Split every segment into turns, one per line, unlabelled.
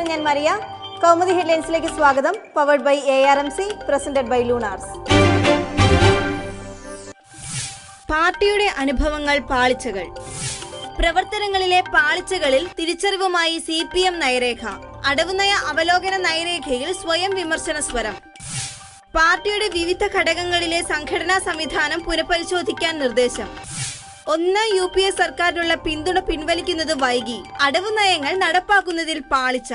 നമസ്കാരം ഞാൻ മറിയ കൗമുദി ഹെഡ്ലൈൻസിലേക്ക് സ്വാഗതം. Powered by A R M C presented by Lunars പാർട്ടിയുടെ അനുഭവങ്ങൾ പാളിച്ചകൾ. പ്രവർത്തനങ്ങളിലെ പാളിച്ചകളിൽ തിരിച്ചറിവുമായി സി പി എം നയരേഖ. അടവുനയ അവലോകന നയരേഖയിൽ സ്വയം വിമർശന സ്വരം. പാർട്ടിയുടെ വിവിധ ഘടകങ്ങളിലെ സംഘടനാ സംവിധാനം പുനഃപരിശോധിക്കാൻ നിർദ്ദേശം. ഒന്ന് യു പി എ സർക്കാരിനുള്ള പിന്തുണ പിൻവലിക്കുന്നത് വൈകി. അടവ് നയങ്ങൾ നടപ്പാക്കുന്നതിൽ പാളിച്ച.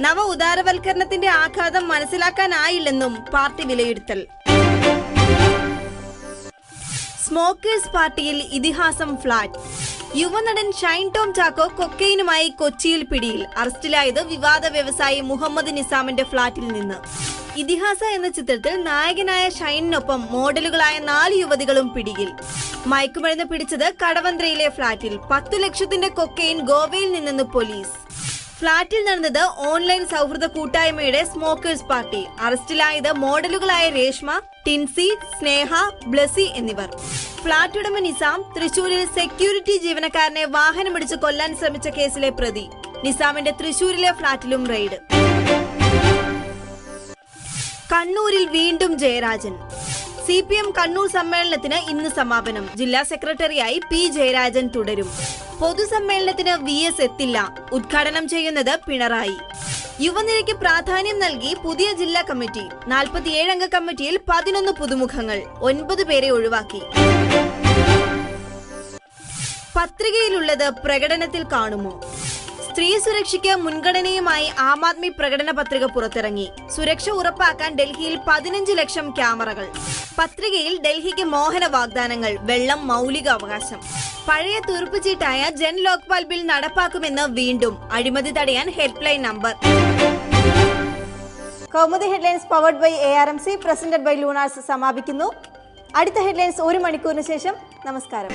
നവ ഉദാരവൽക്കരണത്തിന്റെ ആഘാതം മനസ്സിലാക്കാനായില്ലെന്നും പാർട്ടി വിലയിരുത്തൽ. സ്മോക്കേഴ്സ് പാർട്ടിയിൽ ഇതിഹാസം ഫ്ലാറ്റ്. യുവനടൻ ഷൈൻ ടോം ചാക്കോ കൊക്കൈനുമായി കൊച്ചിയിൽ പിടിയിൽ. അറസ്റ്റിലായത് വിവാദ വ്യവസായി മുഹമ്മദ് നിസാമിന്റെ ഫ്ളാറ്റിൽ നിന്ന്. ഇതിഹാസ എന്ന ചിത്രത്തിൽ നായകനായ ഷൈനിനൊപ്പം മോഡലുകളായ നാല് യുവതികളും പിടിയിൽ. മയക്കുമരുന്ന് പിടിച്ചത് കടവന്ത്രയിലെ ഫ്ളാറ്റിൽ. പത്തു ലക്ഷത്തിന്റെ കൊക്കെയിൻ ഗോവയിൽ നിന്നെന്ന് പോലീസ്. ഫ്ളാറ്റിൽ നടന്നത് ഓൺലൈൻ സൗഹൃദ കൂട്ടായ്മയുടെ സ്മോക്കേഴ്സ് പാർട്ടി. അറസ്റ്റിലായത് മോഡലുകളായ രേഷ്മ ടിൻസി സ്നേഹ ബ്ലസി എന്നിവർ. ഫ്ളാറ്റ് ഉടമ നിസാം തൃശൂരിൽ സെക്യൂരിറ്റി ജീവനക്കാരനെ വാഹനമിടിച്ച് കൊല്ലാൻ ശ്രമിച്ച കേസിലെ പ്രതി. നിസാമിന്റെ തൃശൂരിലെ ഫ്ളാറ്റിലും റെയ്ഡ്. കണ്ണൂരിൽ വീണ്ടും Jayarajan. C P M Kannur സമ്മേളനത്തിന് ഇന്ന് സമാപനം. ജില്ലാ സെക്രട്ടറിയായി പി ജയരാജൻ തുടരും. പൊതുസമ്മേളനത്തിന് വി എസ് എത്തില്ല. ഉദ്ഘാടനം ചെയ്യുന്നത് പിണറായി. യുവനിരയ്ക്ക് പ്രാധാന്യം നൽകി പുതിയ ജില്ലാ കമ്മിറ്റി. നാൽപ്പത്തിയേഴ് അംഗ കമ്മിറ്റിയിൽ പതിനൊന്ന് പുതുമുഖങ്ങൾ. ഒൻപത് പേരെ ഒഴിവാക്കി. പത്രികയിലുള്ളത് പ്രകടനത്തിൽ കാണുമോ? സ്ത്രീ സുരക്ഷയ്ക്ക് മുൻഗണനയുമായി ആം ആദ്മി പ്രകടന പത്രിക പുറത്തിറങ്ങി. സുരക്ഷ ഉറപ്പാക്കാൻ ഡൽഹിയിൽ പതിനഞ്ച് ലക്ഷം ക്യാമറകൾ. പത്രികയിൽ ഡൽഹിക്ക് മോഹന വാഗ്ദാനങ്ങൾ വെള്ളം മൗലിക അവകാശം. പഴയ തീർപ്പുചീട്ടായ ജൻ ലോക്പാൽ ബിൽ നടപ്പാക്കുമെന്ന് വീണ്ടും അഴിമതി തടയാൻ helpline number. Kaumudi headlines powered by A R M C presented by Lunars സമാപിക്കുന്നു. അടുത്ത ഹെഡ്ലൈൻസ് ഒരു മണിക്കൂറിന് ശേഷം നമസ്കാരം.